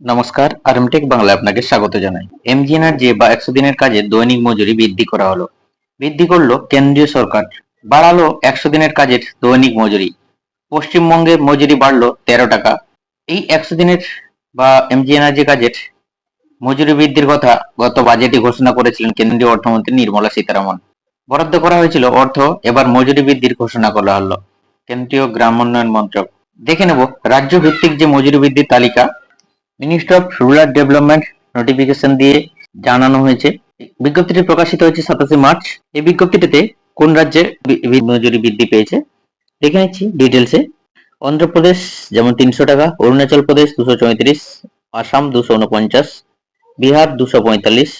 নমস্কার, আরএমটেক বাংলায় আপনাকে স্বাগত জানাই। এমজিএনআরজে বা একশো দিনের কাজে দৈনিক মজুরি বৃদ্ধি করা হলো। বৃদ্ধি করল কেন্দ্রীয় সরকার। বাড়ালো একশো দিনের কাজের দৈনিক মজুরি। পশ্চিমবঙ্গে মজুরি বাড়লো তেরো টাকা। এই একশো দিনের বা এমজিএনআরজে কাজের মজুরি বৃদ্ধির কথা গত বাজেটে ঘোষণা করেছিলেন কেন্দ্রীয় অর্থমন্ত্রী নির্মলা সীতারামন। বরাদ্দ করা হয়েছিল অর্থ, এবার মজুরি বৃদ্ধির ঘোষণা করা হলো। কেন্দ্রীয় গ্রাম উন্নয়ন মন্ত্রক। দেখে নেব রাজ্য ভিত্তিক যে মজুরি বৃদ্ধির তালিকা ministry of rural development notification দিয়ে জানানো হয়েছে। বিজ্ঞপ্তিটি প্রকাশিত হয়েছে সাতাশে মার্চ। এই বিজ্ঞপ্তিটিতে কোন রাজ্যে মজুরি বৃদ্ধি পেয়েছে? দেখে নিচ্ছি ডিটেলসে অন্ধ্রপ্রদেশ যেমন তিনশো টাকা, অরুণাচল প্রদেশ দুশো চৌত্রিশ, আসাম দুশো উনপঞ্চাশ, বিহার দুশো পঁয়তাল্লিশ,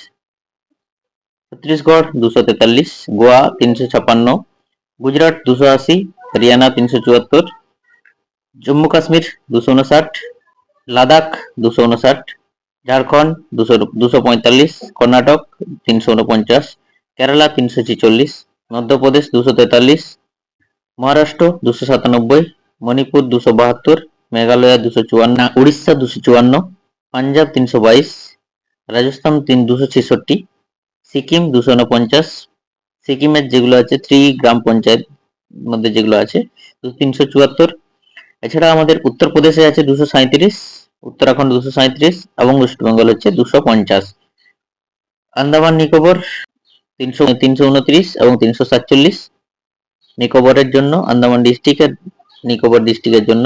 ছত্তিশগড় দুশো তেতাল্লিশ, গোয়া তিনশো ছাপান্ন গুজরাট দুশো আশি, হরিয়ানা তিনশো চুয়াত্তর, জম্মু কাশ্মীর দুশো উনষাট লাদাখ দুশো উনষাট ঝাড়খণ্ড দুশো দুশো পঁয়তাল্লিশ, কর্ণাটক তিনশো উনপঞ্চাশ কেরালা তিনশো ছেচল্লিশ, মধ্যপ্রদেশ দুশো তেতাল্লিশ, মহারাষ্ট্র দুশো সাতানব্বই, মণিপুর দুশো বাহাত্তর, মেঘালয় দুশো চুয়ান্ন উড়িষ্যা দুশো চুয়ান্ন, পাঞ্জাব তিনশো বাইশ, রাজস্থান তিন, দুশো ছেষট্টি, সিকিম দুশো উনপঞ্চাশ সিকিমের যেগুলো আছে থ্রি গ্রাম পঞ্চায়েত মধ্যে যেগুলো আছে তিনশো চুয়াত্তর। এছাড়া আমাদের উত্তরপ্রদেশে আছে দুশো সাঁত্রিশ উত্তরাখণ্ড দুশো সাঁত্রিশ এবং ওয়েস্ট বেঙ্গল হচ্ছে দুশো পঞ্চাশ। আন্দামান নিকোবর তিনশো তিনশো উনত্রিশ এবং তিনশো সাতচল্লিশ নিকোবরের জন্য, আন্দামান ডিস্ট্রিক্টের নিকোবর ডিস্ট্রিক্টের জন্য।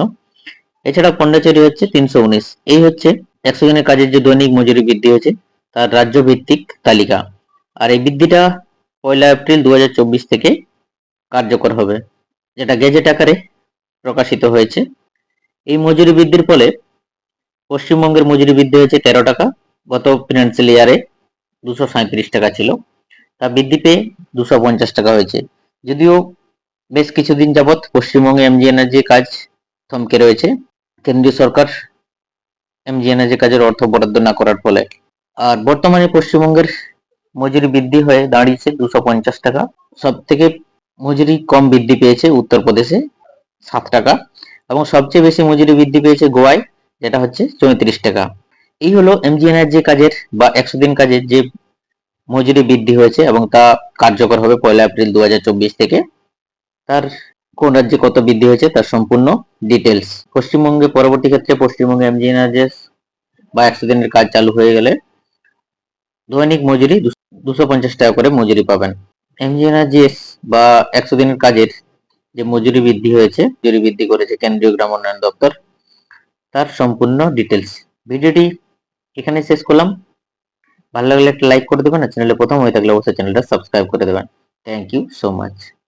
এছাড়া পন্ডাচেরি হচ্ছে তিনশো উনিশ এই হচ্ছে একশো জনের কাজের যে দৈনিক মজুরি বৃদ্ধি হয়েছে, তার রাজ্য ভিত্তিক তালিকা। আর এই বৃদ্ধিটা পয়লা এপ্রিল দু হাজার চব্বিশ থেকে কার্যকর হবে, যেটা গেজেট আকারে প্রকাশিত হয়েছে। এই মজুরি বৃদ্ধির ফলে পশ্চিমবঙ্গের মজুরি বৃদ্ধি হয়েছে তেরো টাকা গত ফিনান্সিয়াল ইয়ারে দুশো সাঁত্রিশ টাকা ছিল। তা বৃদ্ধি পেয়ে দুশো পঞ্চাশ টাকা হয়েছে। যদিও বেশ কিছুদিন যাবৎ পশ্চিমবঙ্গে এমজিএনআরজি কাজ থমকে রয়েছে। কেন্দ্রীয় সরকার এমজিএনআরজি কাজের অর্থ বরাদ্দ না করার ফলে। আর বর্তমানে পশ্চিমবঙ্গের মজুরি বৃদ্ধি হয়ে দাঁড়িয়েছে দুশো পঞ্চাশ টাকা। সব থেকে মজুরি কম বৃদ্ধি পেয়েছে উত্তরপ্রদেশে সাত টাকা। এবং সবচেয়ে বেশি মজুরি বৃদ্ধি পেয়েছে গোয়ায়। যেটা হচ্ছে চৌত্রিশ টাকা। এই হলো এমজিএনআর যে কাজের বা একশো দিন কাজের যে মজুরি বৃদ্ধি হয়েছে এবং তা কার্যকর হবে পয়লা এপ্রিল দু হাজার চব্বিশ থেকে। তার কোন রাজ্যে কত বৃদ্ধি হয়েছে তার সম্পূর্ণ ডিটেলস পশ্চিমবঙ্গে পরবর্তী ক্ষেত্রে পশ্চিমবঙ্গে এমজিএনআরজেস বা একশো দিনের কাজ চালু হয়ে গেলে দৈনিক মজুরি দুশো পঞ্চাশ টাকা করে মজুরি পাবেন। এমজিএনআরজিএস বা একশো দিনের কাজের যে মজুরি বৃদ্ধি হয়েছে, মজুরি বৃদ্ধি করেছে কেন্দ্রীয় গ্রাম উন্নয়ন দপ্তর। তার সম্পূর্ণ ডিটেলস ভিডিওটি এখানে শেষ করলাম। ভালো লাগলে একটা লাইক করে দেবেন আর চ্যানেলে প্রথম হয়ে থাকলে অবশ্যই চ্যানেলটা সাবস্ক্রাইব করে দেবেন। Thank you so much